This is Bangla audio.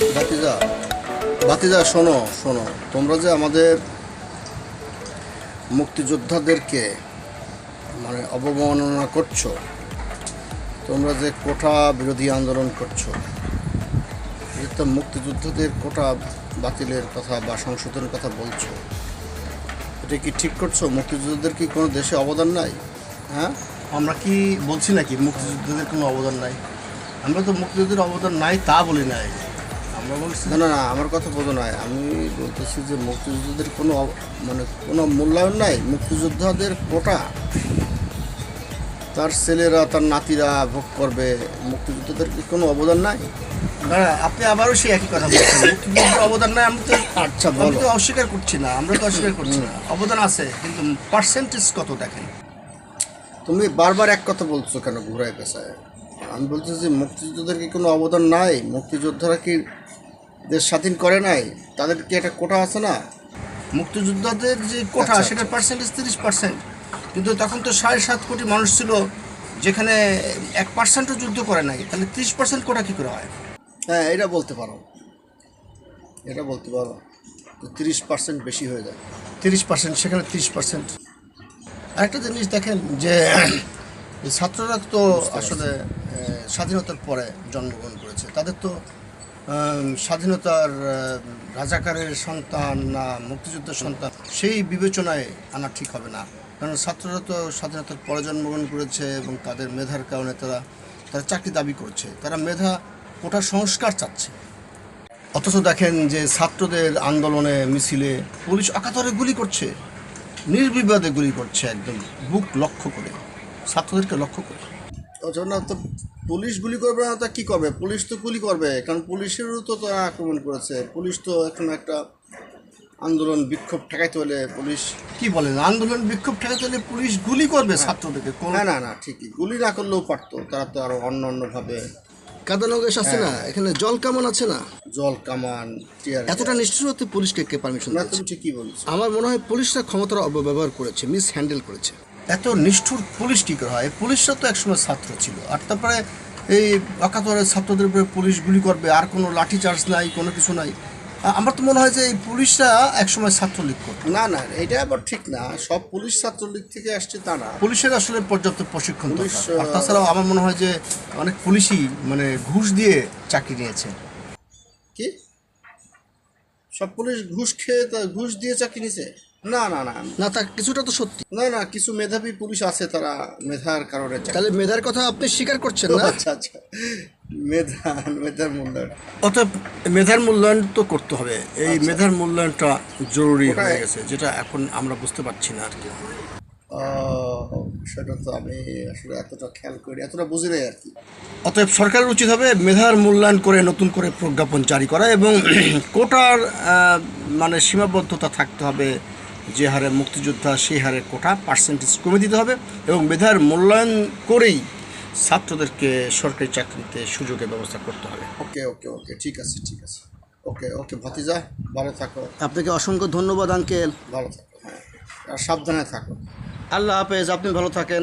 বাতিজা বাতিজা, শোনো শোনো, তোমরা যে আমাদের মুক্তিযোদ্ধাদেরকে মানে অবমাননা করছ, তোমরা যে কোটা বিরোধী আন্দোলন করছ তো মুক্তিযোদ্ধাদের কোটা বাতিলের কথা বা সংশোধনের কথা বলছো, এটা কি ঠিক করছ? মুক্তিযোদ্ধাদের কি কোনো দেশে অবদান নাই? হ্যাঁ? আমরা কি বলছি নাকি মুক্তিযুদ্ধদের কোনো অবদান নাই? আমরা তো মুক্তিযুদ্ধের অবদান নাই তা বলি নাই। না না না আমার কথা বোঝো নয় আমি বলতেছি যে মুক্তিযোদ্ধাদের কোনো মানে কোনো মূল্যায়ন নাই। মুক্তিযোদ্ধাদের কোটা। তার ছেলেরা তার নাতিরা ভোগ করবে। মুক্তিযোদ্ধাদের কি কোনো অবদান নাই? আপনি আবারও সেই একই কথা বলছেন। অবদান নাই আমরা তো আচ্ছা আমি বলো। তো অস্বীকার করছি না আমরা তো অস্বীকার করছি না। অবদান আছে কিন্তু পার্সেন্টেজ কত দেখেন? তুমি বারবার এক কথা বলছো কেন ঘুরায় পেশায় আমি বলছি যে মুক্তিযোদ্ধাদের কি কোনো অবদান নাই? মুক্তিযোদ্ধারা কি দেশ স্বাধীন করে নাই তাদের কি একটা কোটা আছে না? মুক্তিযোদ্ধাদের যে কোটা আচ্ছা, সেটার পার্সেন্টেজ তিরিশ পার্সেন্ট কিন্তু তখন তো সাড়ে সাত কোটি মানুষ ছিল যেখানে এক পার্সেন্টও যুদ্ধ করে নাই তাহলে ত্রিশ পার্সেন্ট কোটা কী করে হয়? হ্যাঁ এটা বলতে পারো। এটা বলতে পারো। তিরিশ পার্সেন্ট বেশি হয়ে যায়। তিরিশ পার্সেন্ট সেখানে তিরিশ পার্সেন্ট আরেকটা জিনিস দেখেন যে ছাত্ররা তো আসলে স্বাধীনতার পরে জন্মগ্রহণ করেছে। তাদের তো স্বাধীনতার রাজাকারের সন্তান না মুক্তিযুদ্ধের সন্তান, সেই বিবেচনায় আনা ঠিক হবে না। কারণ ছাত্ররা তো স্বাধীনতার পরে জন্মগ্রহণ করেছে এবং তাদের মেধার কারণে তারা তারা চাকরি দাবি করছে। তারা মেধা কোটা সংস্কার চাচ্ছে। অথচ দেখেন যে ছাত্রদের আন্দোলনে মিছিলে পুলিশ অকাতরে গুলি করছে। নির্বিবাদে গুলি করছে একদম, বুক লক্ষ্য করে। ছাত্রদেরকে লক্ষ্য করে। জন্য তো পুলিশ গুলি করবে না তা কী করবে? পুলিশ তো গুলি করবে কারণ পুলিশেরও তো তারা আক্রমণ করেছে। পুলিশ তো এখন একটা আন্দোলন বিক্ষোভ ঠেকাইতে হলে পুলিশ কি বলেন? আন্দোলন বিক্ষোভ ঠেকাতে হলে পুলিশ গুলি করবে ছাত্রদেরকে? কোন না না না ঠিকই। গুলি না করলেও পারতো। তারা তো আরও অন্য অন্যভাবে কাদানগেশ আছে না? এখানে জল কেমন আছে না? জল কামান এতটা নিষ্ঠুর হতে পুলিশকে কে পারমিশন না তুমি ঠিকই বলছো। আমার মনে হয় পুলিশরা ক্ষমতার অপব্যবহার করেছে মিস হ্যান্ডেল করেছে। এত নিষ্ঠুর পুলিশ কী করে হয়? পুলিশরা তো একসময় ছাত্র ছিল। আর তারপরে এই অকাতরে ছাত্রদের উপরে পুলিশ গুলি করবে আর কোনো লাঠি চার্জ নাই কোনো কিছু নাই। আমার তো মনে হয় যে এই পুলিশরা একসময় ছাত্রলীগ করতো। না না এটা আবার ঠিক না। সব পুলিশ ছাত্রলীগ থেকে আসছে তা না পুলিশের আসলে পর্যাপ্ত প্রশিক্ষণ আর তাছাড়াও আমার মনে হয় যে অনেক পুলিশই মানে ঘুষ দিয়ে চাকরি নিয়েছে। কি? সব পুলিশ ঘুষ খেয়ে ঘুষ দিয়ে চাকরি নিছে না না না। না তা কিছুটা তো সত্যি। না না কিছু মেধাবী পুলিশ আছে তারা মেধার কারণে চাকরি তাহলে মেধার কথা আপনি স্বীকার করছেন না? আচ্ছা আচ্ছা। মেধা মেধার মূল্যায়ন। অতএব মেধার মূল্যায়ন তো করতে হবে। এই মেধার মূল্যায়নটা জরুরি ওটাই- হয়ে গেছে যেটা এখন আমরা বুঝতে পারছি না আর কি আহ, সেটা তো আমি আসলে এতটা খেয়াল করি এতটা বুঝি নাই আর কি অতএব সরকারের উচিত হবে মেধার মূল্যায়ন করে নতুন করে প্রজ্ঞাপন জারি করা এবং কোটার আহ, মানে সীমাবদ্ধতা থাকতে হবে যে হারে মুক্তিযোদ্ধা সেই হারে কোটা পার্সেন্টেজ কমে দিতে হবে এবং মেধার মূল্যায়ন করেই ছাত্রদেরকে সরকারি চাকরিতে সুযোগের ব্যবস্থা করতে হবে। ওকে ওকে ওকে ঠিক আছে ঠিক আছে। ওকে ওকে ভাতিজা ভালো থাকো। আপনাকে অসংখ্য ধন্যবাদ আঙ্কেল ভালো থাকো হ্যাঁ। আর সাবধানে থাকো। আল্লাহ হাফেজ আপনি ভালো থাকেন।